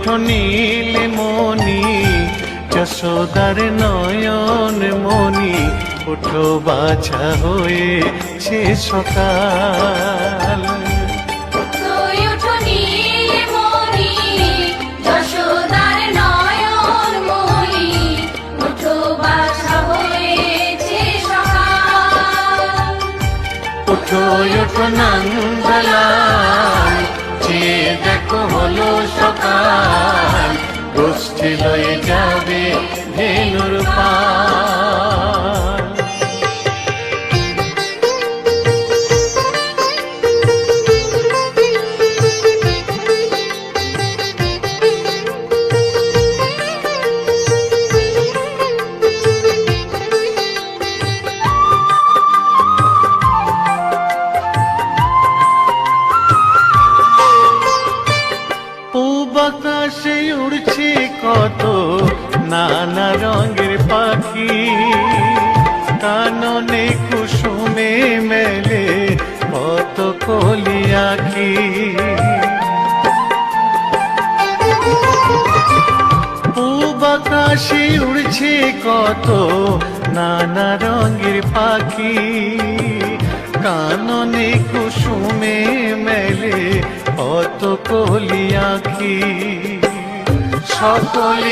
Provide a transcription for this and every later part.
ওঠো ওঠো নীলমণি যশোদার নয়ন মণি ওঠো বাছা বাছা হয়েছে সকাল। ওঠো ওঠো যে দেখো হলো সকাল। গোষ্ঠী লয়ে যাবে ধেনুর পাল।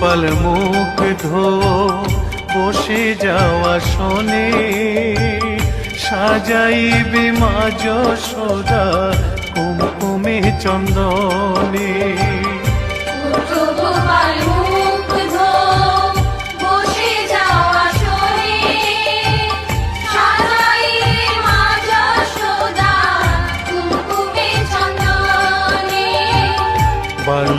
গোপাল মুখ ধো বসে যাওয়া শোনে। সাজাই মা যশোদা কুমকুমে চন্দনে।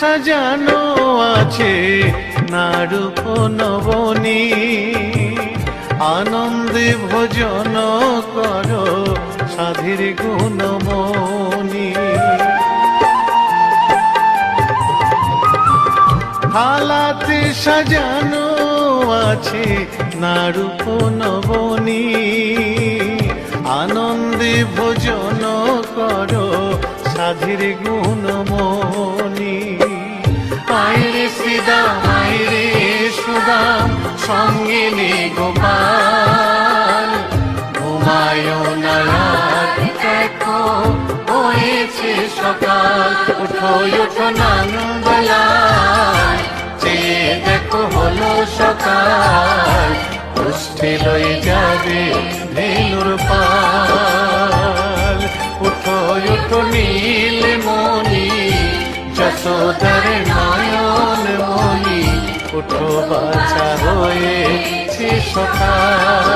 সাজানো আছে নারূপ নবনী। আনন্দে ভোজন করো সাধীর গুণমণি। হালাতে সাজানো আছে নারূপ নবনী। আনন্দে ভোজন করো সাধীর গুণমণি। আইরে শ্রীদাম আইরে সুদাম সঙ্গে নে গোপাল। ঘুমায় না রাত দেখো হয়েছে সকাল। উঠো উঠো নন্দলাল যে দেখো হলো সকাল। গোষ্ঠী লয়ে যাবে ধেনুর পাল। উঠো উঠো নীল মণি, যশোদার উঠো বাছা হয়েছে সকাল।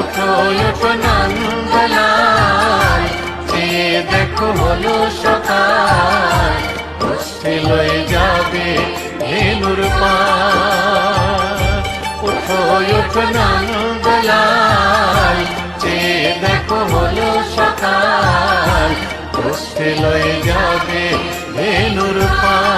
উঠো উঠো নন্দলাল যে দেখো হলো সকাল। গোষ্ঠী লয়ে যাবে ধেনুর পাল। উঠো উঠো নন্দলাল চেয়ে দেখো হলো সকাল। কষ্টে লয়ে যাবে ধেনুর পাল।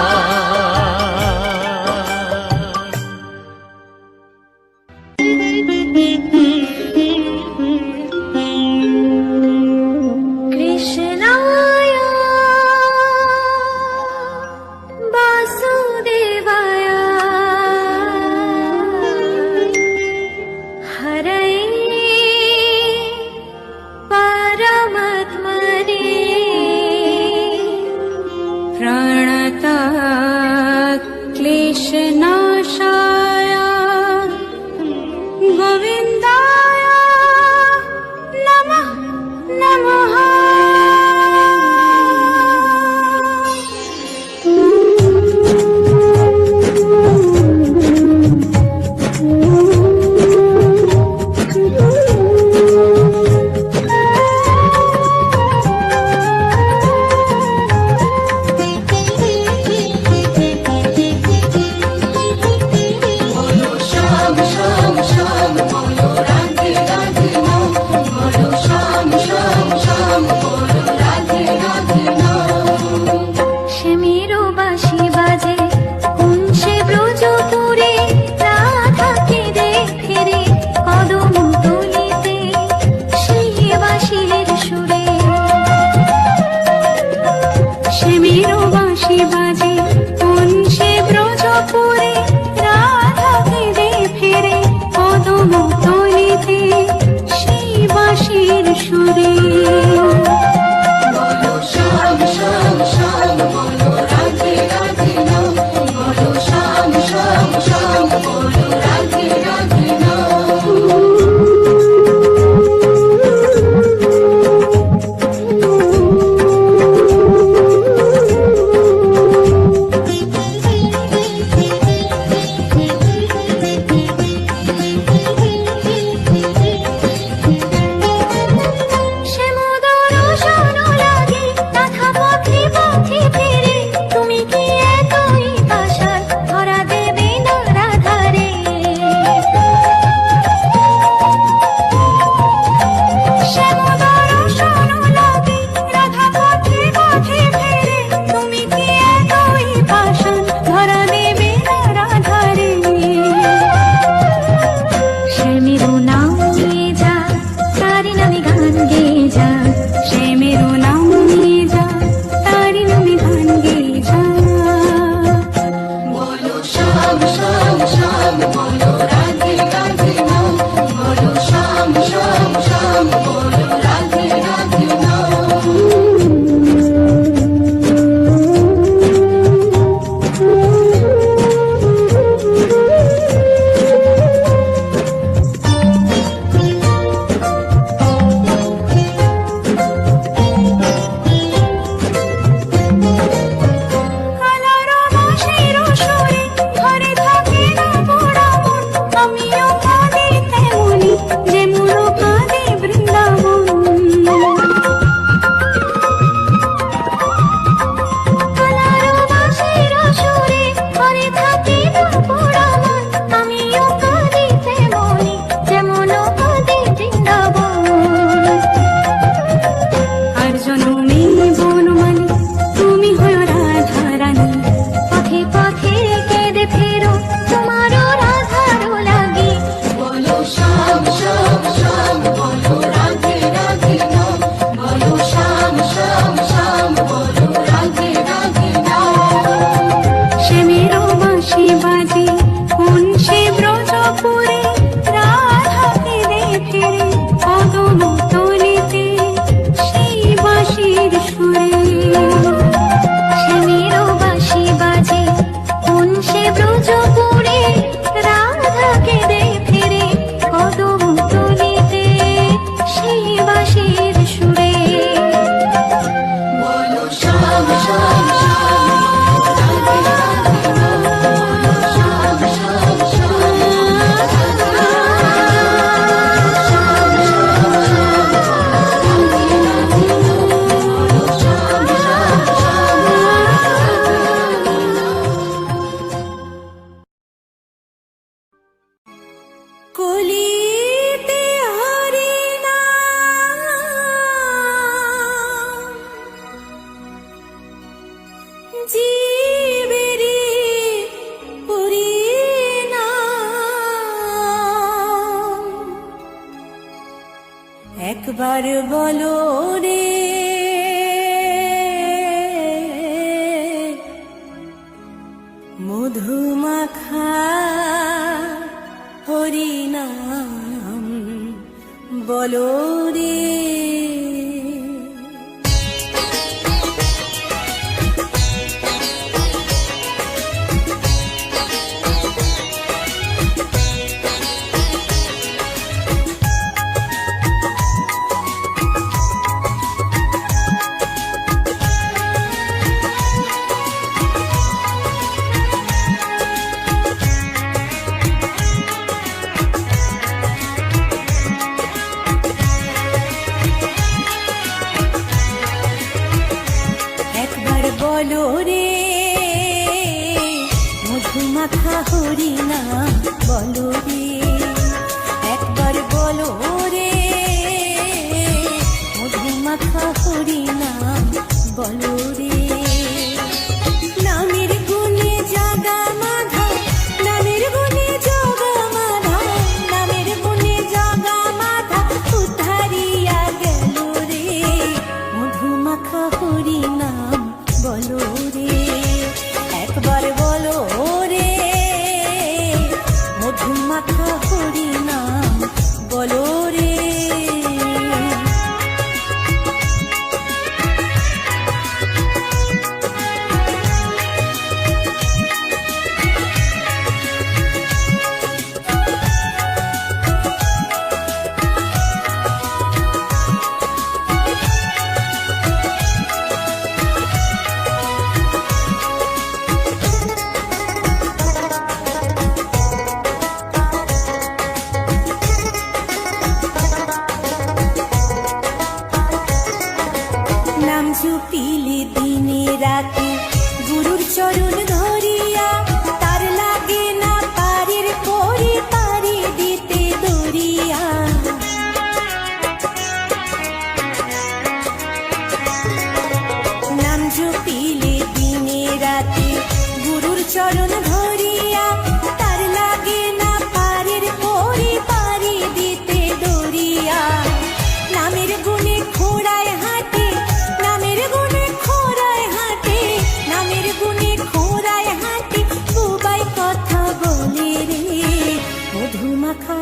রাখা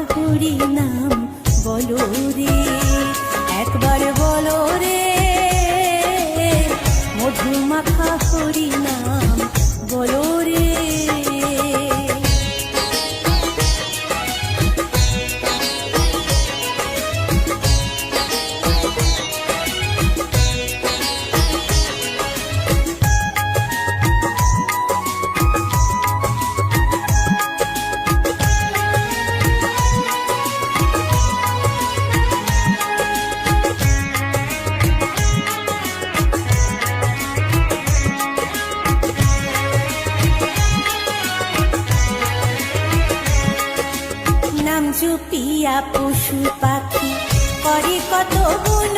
নাম বলো রে একবার বলো মধু মাখা হরি নাম বলো রে। কত গুণ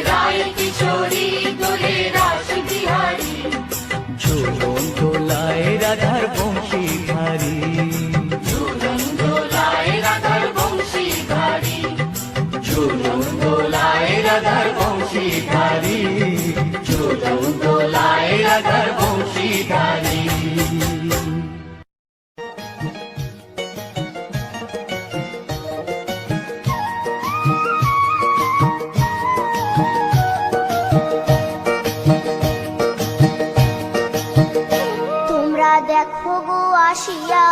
তোমরা দেখো গো আসিয়া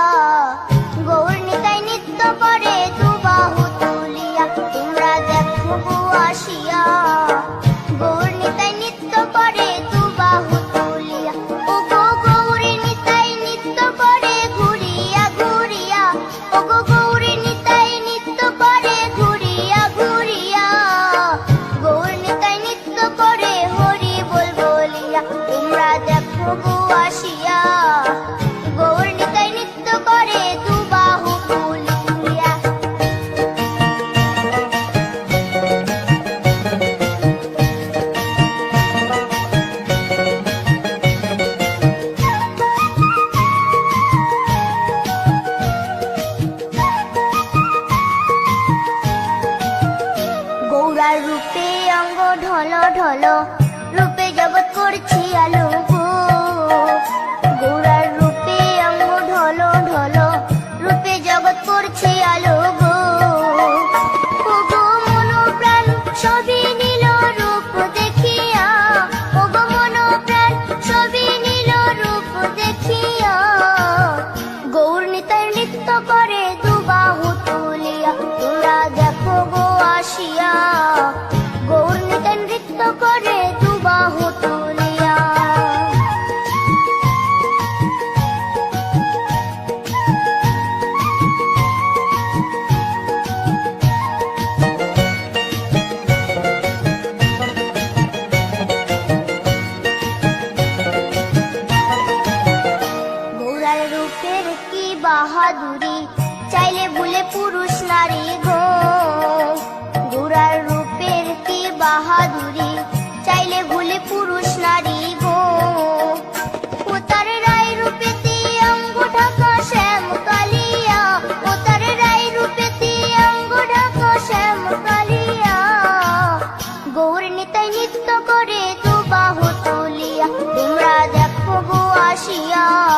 গো আসিয়া